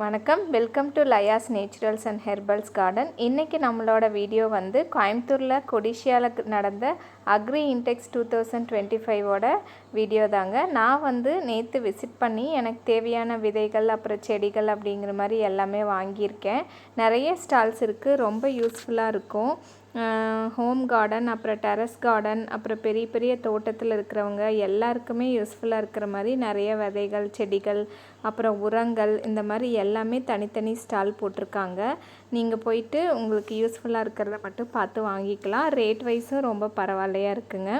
வணக்கம். Welcome to Laya's naturals and herbals garden இன்றைக்கி நம்மளோட வீடியோ வந்து கோயம்புத்தூரில் கொடிஷியாவில் நடந்த agri intex two thousand twenty ஃபைவோட video தாங்க. நான் வந்து நேற்று விசிட் பண்ணி எனக்கு தேவையான விதைகள் அப்புறம் செடிகள் அப்படிங்கிற மாதிரி எல்லாமே வாங்கியிருக்கேன். நிறைய ஸ்டால்ஸ் இருக்குது ரொம்ப யூஸ்ஃபுல்லாக இருக்கும். ஹோம் கார்டன் அப்புறம் டெரஸ் கார்டன் அப்புறம் பெரிய பெரிய தோட்டத்தில் இருக்கிறவங்க எல்லாருக்குமே யூஸ்ஃபுல்லாக இருக்கிற மாதிரி நிறைய விதைகள் செடிகள் அப்புறம் உரங்கள் இந்த மாதிரி எல்லாமே தனித்தனி ஸ்டால் போட்டிருக்காங்க. நீங்கள் போயிட்டு உங்களுக்கு யூஸ்ஃபுல்லாக இருக்கிறத மட்டும் பார்த்து வாங்கிக்கலாம். ரேட் வைஸும் ரொம்ப பரவாயில்லையா இருக்குங்க.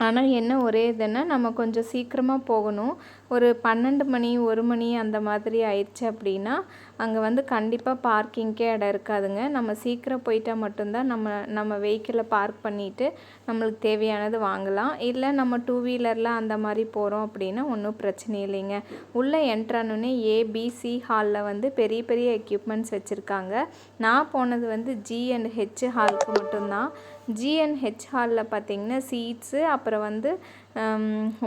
ஆனால் என்ன ஒரே இதுன்னா நம்ம கொஞ்சம் சீக்கிரமாக போகணும். ஒரு பன்னெண்டு மணி ஒரு மணி அந்த மாதிரி ஆயிடுச்சு அப்படின்னா அங்கே வந்து கண்டிப்பாக பார்க்கிங்க்கே இடம் இருக்காதுங்க. நம்ம சீக்கிரம் போயிட்டால் மட்டும்தான் நம்ம நம்ம வெஹிக்கிளை பார்க் பண்ணிவிட்டு நம்மளுக்கு தேவையானது வாங்கலாம். இல்லை நம்ம டூ வீலரில் அந்த மாதிரி போகிறோம் அப்படின்னா ஒன்றும் பிரச்சனை இல்லைங்க. உள்ளே என்ட்ரானோடனே ஏபிசி ஹாலில் வந்து பெரிய பெரிய எக்யூப்மெண்ட்ஸ் வச்சுருக்காங்க. நான் போனது வந்து ஜி அண்ட் ஹெச் ஹாலுக்கு மட்டும்தான். ஜிஎன்ஹெச் ஹாலில் பார்த்திங்கன்னா சீட்ஸு அப்புறம் வந்து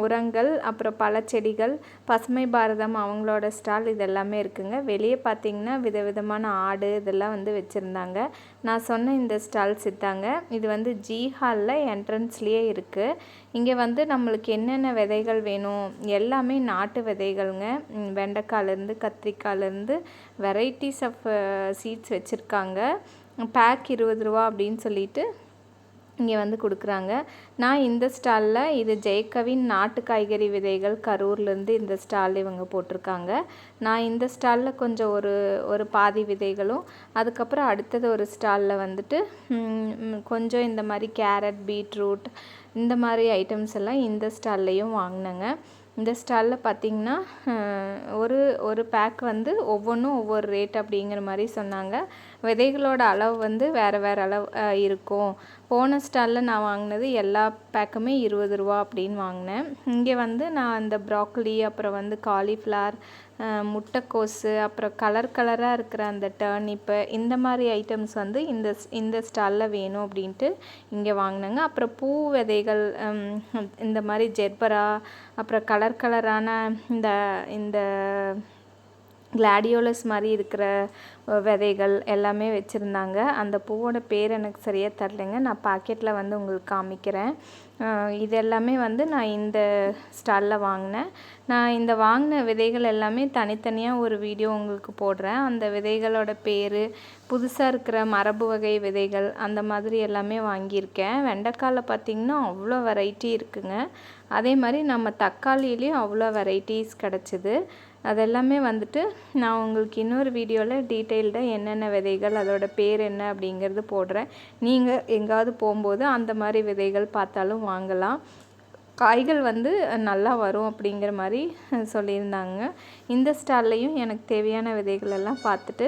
உரங்கள் அப்புறம் பழச்செடிகள் பசுமை பாரதம் அவங்களோட ஸ்டால் இது எல்லாமே இருக்குங்க. வெளியே பார்த்தீங்கன்னா விதவிதமான ஆடு இதெல்லாம் வந்து வச்சுருந்தாங்க. நான் சொன்ன இந்த ஸ்டால் சித்தாங்க. இது வந்து ஜி ஹாலில் என்ட்ரன்ஸ்லேயே இருக்குது இங்கே வந்து நம்மளுக்கு என்னென்ன விதைகள் வேணும்? எல்லாமே நாட்டு விதைகள்ங்க. வெண்டைக்காலேருந்து கத்திரிக்காயிலேருந்து வெரைட்டிஸ் ஆஃப் சீட்ஸ் வச்சுருக்காங்க. பேக் இருபது ரூபா அப்படின்னு சொல்லிட்டு இங்கே வந்து கொடுக்குறாங்க. நான் இந்த ஸ்டாலில் இது ஜெயக்கவின் நாட்டு காய்கறி விதைகள் கரூர்லேருந்து இந்த ஸ்டாலில் இவங்க போட்டிருக்காங்க. நான் இந்த ஸ்டாலில் கொஞ்சம் ஒரு ஒரு பாதி விதைகளும் அதுக்கப்புறம் அடுத்தது ஒரு ஸ்டாலில் வந்துட்டு கொஞ்சம் இந்த மாதிரி கேரட் பீட்ரூட் இந்த மாதிரி ஐட்டம்ஸ் எல்லாம் இந்த ஸ்டால்லையும் வாங்கினேங்க. இந்த ஸ்டாலில் பார்த்திங்கன்னா ஒரு ஒரு பேக் வந்து ஒவ்வொன்றும் ஒவ்வொரு ரேட் அப்படிங்கிற மாதிரி சொன்னாங்க. விதைகளோட அளவு வந்து வேறு வேறு அளவு இருக்கும். போன ஸ்டாலில் நான் வாங்கினது எல்லா பேக்குமே இருபது ரூபா அப்படின்னு வாங்கினேன். இங்கே வந்து நான் அந்த ப்ராக்கலி அப்புறம் வந்து காலிஃப்ளவர் முட்டைக்கோஸு அப்புறம் கலர் கலராக இருக்கிற அந்த டர்னிப்பு இந்த மாதிரி ஐட்டம்ஸ் வந்து இந்த இந்த ஸ்டாலில் வேணும் அப்படின்ட்டு இங்கே வாங்கினேங்க. அப்புறம் பூ விதைகள் இந்த மாதிரி ஜெர்பரா அப்புறம் கலர் கலரான இந்த இந்த கிளாடியோலஸ் மாதிரி இருக்கிற விதைகள் எல்லாமே வச்சுருந்தாங்க. அந்த பூவோட பேர் எனக்கு சரியாக தரலைங்க நான் பாக்கெட்டில் வந்து உங்களுக்கு காமிக்கிறேன். இது எல்லாமே வந்து நான் இந்த ஸ்டாலில் வாங்கினேன். நான் இந்த வாங்கின விதைகள் எல்லாமே தனித்தனியாக ஒரு வீடியோ உங்களுக்கு போடுறேன். அந்த விதைகளோட பேர் புதுசாக இருக்கிற மரபு வகை விதைகள் அந்த மாதிரி எல்லாமே வாங்கியிருக்கேன். வெண்டைக்காயில் பார்த்திங்கன்னா அவ்வளோ வெரைட்டி இருக்குங்க. அதே மாதிரி நம்ம தக்காளியிலையும் அவ்வளோ வெரைட்டிஸ் கிடச்சிது. அதெல்லாமே வந்துட்டு நான் உங்களுக்கு இன்னொரு வீடியோவில் டீட்டெயில்டாக என்னென்ன விதைகள் அதோட பேர் என்ன அப்படிங்கிறது போடுறேன். நீங்கள் எங்காவது போகும்போது அந்த மாதிரி விதைகள் பார்த்தாலும் வாங்கலாம். காய்கள் வந்து நல்லா வரும் அப்படிங்கிற மாதிரி சொல்லியிருந்தாங்க. இந்த ஸ்டால்லையும் எனக்கு தேவையான விதைகள் எல்லாம் பார்த்துட்டு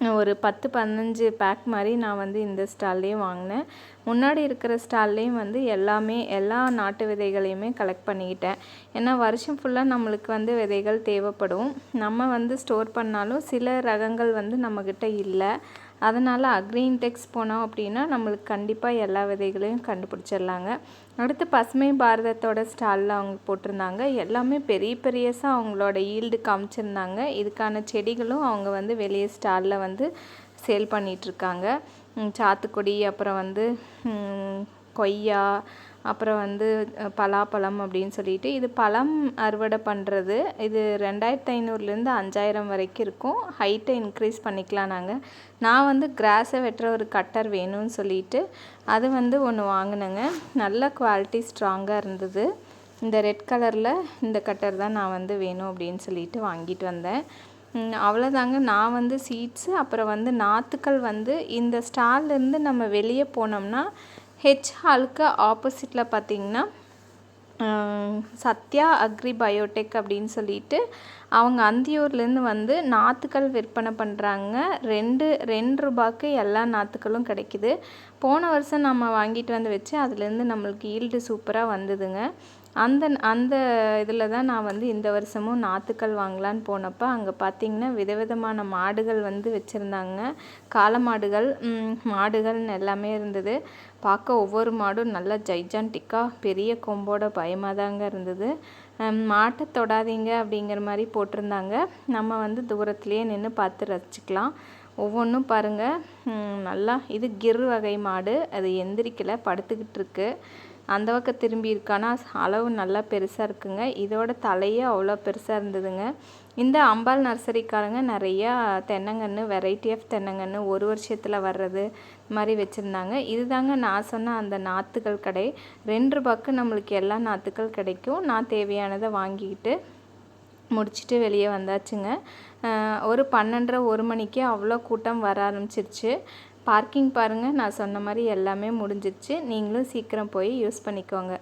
ஒரு பத்து பதினஞ்சு பேக் மாதிரி நான் வந்து இந்த ஸ்டால்லையும் வாங்கினேன். முன்னாடி இருக்கிற ஸ்டால்லையும் வந்து எல்லாமே எல்லா நாட்டு விதைகளையுமே கலெக்ட் பண்ணிக்கிட்டேன். ஏன்னா வருஷம் ஃபுல்லாக நம்மளுக்கு வந்து விதைகள் தேவைப்படும். நம்ம வந்து ஸ்டோர் பண்ணாலும் சில ரகங்கள் வந்து நம்மக்கிட்ட இல்லை. அதனால் அக்ரீன்டெக்ஸ் போனோம் அப்படின்னா நம்மளுக்கு கண்டிப்பாக எல்லா விதைகளையும் கண்டுபிடிச்சிடலாங்க. அடுத்து பசுமை பாரதத்தோட ஸ்டாலில் அவங்க போட்டிருந்தாங்க. எல்லாமே பெரிய பெரியசாக அவங்களோட ஈல்டு காமிச்சிருந்தாங்க. இதுக்கான செடிகளும் அவங்க வந்து வெளியே ஸ்டாலில் வந்து சேல் பண்ணிகிட்ருக்காங்க சாத்துக்குடி அப்புறம் வந்து கொய்யா அப்புறம் வந்து பலாப்பழம் அப்படின்னு சொல்லிட்டு இது பழம் அறுவடை பண்ணுறது இது ரெண்டாயிரத்து ஐநூறுலேருந்து அஞ்சாயிரம் வரைக்கும் இருக்கும். ஹைட்டை இன்க்ரீஸ் பண்ணிக்கலாம் நாங்கள் நான் வந்து கிராஸை வெட்டுற ஒரு கட்டர் வேணும்னு சொல்லிட்டு அது வந்து ஒன்று வாங்கினேங்க. நல்ல குவாலிட்டி ஸ்ட்ராங்காக இருந்தது. இந்த ரெட் கலரில் இந்த கட்டர் தான் நான் வந்து வேணும் அப்படின்னு சொல்லிட்டு வாங்கிட்டு வந்தேன். அவ்வளோதாங்க நான் வந்து சீட்ஸு அப்புறம் வந்து நாற்றுக்கள் வந்து இந்த ஸ்டால்லேருந்து நம்ம வெளியே போனோம்னா ஹெச் ஹாலுக்கு ஆப்போசிட்டில் பார்த்திங்கன்னா சத்யா அக்ரி பயோடெக் அப்படின்னு சொல்லிட்டு அவங்க அந்தியூர்லேருந்து வந்து நாற்றுக்கள் விற்பனை பண்ணுறாங்க ரெண்டு ரெண்டு ரூபாய்க்கு எல்லா நாற்றுக்களும் கிடைக்கிது. போன வருஷம் நம்ம வாங்கிட்டு வந்து வச்சு அதுலேருந்து நம்மளுக்கு ஈல்டு சூப்பராக வந்ததுங்க. அந்த அந்த இதில் தான் நான் வந்து இந்த வருஷமும் நாற்றுக்கள் வாங்கலான்னு போனப்போ அங்கே பார்த்திங்கன்னா விதவிதமான மாடுகள் வந்து வச்சுருந்தாங்க. காளை மாடுகள் மாடுகள்னு எல்லாமே இருந்தது. பார்க்க ஒவ்வொரு மாடும் நல்லா ஜைஜான்டிக்காக பெரிய கொம்போட பயமாக தாங்க இருந்தது. மாட்டை தொடாதீங்க அப்படிங்கிற மாதிரி போட்டிருந்தாங்க. நம்ம வந்து தூரத்துலேயே நின்று பார்த்து ரசிச்சுக்கலாம். ஒவ்வொன்றும் பாருங்கள் நல்லா இது கிர் வகை மாடு. அது எந்திரிக்கலை படுத்துக்கிட்டு இருக்குது அந்த பக்கம் திரும்பி இருக்கானா? அளவு நல்லா பெருசாக இருக்குங்க. இதோட தலையே அவ்வளோ பெருசாக இருந்ததுங்க. இந்த அம்பாள் நர்சரிக்காரங்க நிறையா தென்னங்கன்று வெரைட்டி ஆஃப் தென்னங்கன்று ஒரு வருஷத்தில் வர்றது மாதிரி வச்சுருந்தாங்க. இதுதாங்க நான் சொன்ன அந்த நாற்றுகள் கடை. ரெண்டு ரூபாய்க்கு நம்மளுக்கு எல்லா நாற்றுகள் கிடைக்கும். நான் தேவையானதை வாங்கிக்கிட்டு முடிச்சுட்டு வெளியே வந்தாச்சுங்க. ஒரு பன்னெண்டரை ஒரு மணிக்கே அவ்வளோ கூட்டம் வர ஆரம்பிச்சிருச்சு. பார்க்கிங் பாருங்கள் நான் சொன்ன மாதிரி எல்லாமே முடிஞ்சிருச்சு. நீங்களும் சீக்கிரம் போய் யூஸ் பண்ணிக்கோங்க.